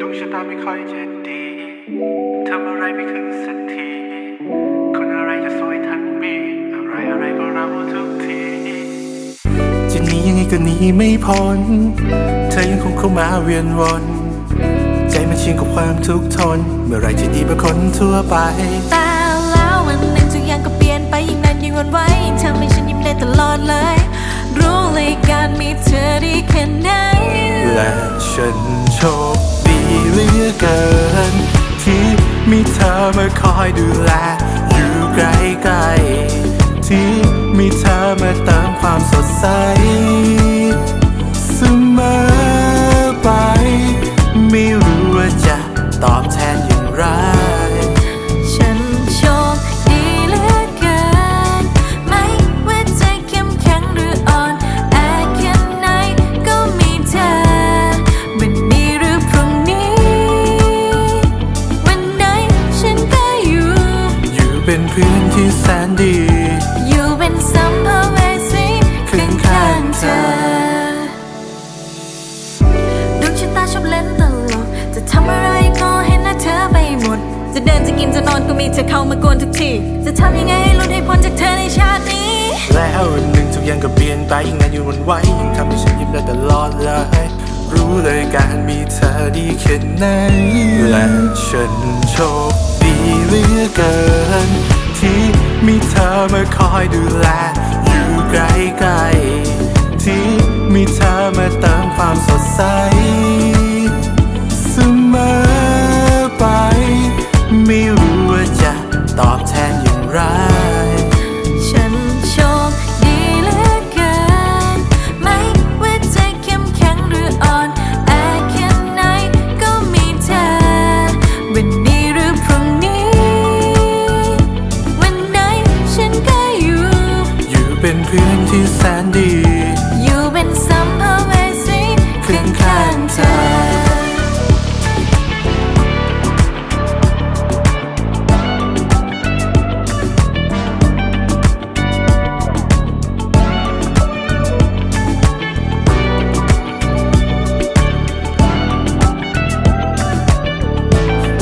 ดวงชะตาไม่ค่อยจะดีทำอะไรไม่ขึ้นสักที คนอะไรจะสวยทั้งปีอะไรอะไรก็เราทุกทีจะหนียังไงก็หนีไม่พ้น เธอยังคงเข้ามาเวียนวน ใจมันชินกับความทุกข์ทน เมื่อไรจะดีกว่าคนทั่วไป แต่แล้ววันหนึ่งทุกอย่างก็เปลี่ยนไปยิ่งนานยิ่งหวันไหวยิ่งทำให้ฉันยิ้มได้ตลอดเลย รู้เลยการมีเธอดีแค่ไหนและ ฉันโชคดีเหลือเกิน ที่มีเธอมาคอยดูแล อยู่ใกล้ๆที่ เป็นเพื่อนที่แสนดี อยู่เป็นสัมภเวสีข้างข้างๆเธอดวงชะตาชอบเล่นตลก จะทำอะไรก็เห็นหน้าเธอไปหมด จะเดินจะกินจะนอนก็มีเธอเข้ามากวนทุกที จะทำยังไงให้หลุดให้พ้นจากเธอในชาตินี้ แล้ววันหนึ่งทุกอย่างก็เปลี่ยนไปยิ่งนานอยู่วันไหวยิ่งทำให้ฉันยิ้มได้ตลอดเลย รู้เลยการมีเธอดีแค่ไหน เธอมาคอยดูแล อยู่ใกล้ๆที่มีเธอมาเติมความส เป็นเพื่อนที่แสนดี อยู่เป็นสัมภเวสีข้างข้างๆเธอ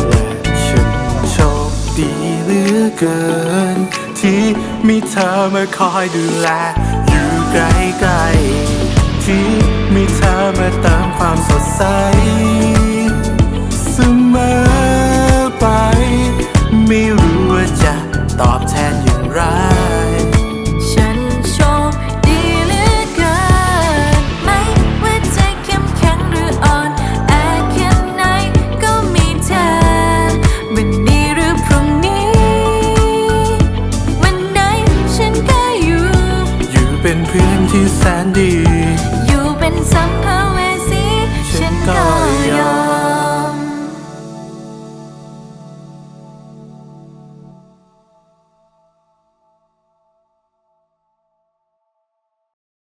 และฉันโชคดีเหลือเกิน ที่มีเธอมาคอยดูแล อยู่ใกล้ๆที่มีเธอมาเติมความสดใสเส เป็นเพื่อนที่แสนดี อยู่เป็นสัมภเว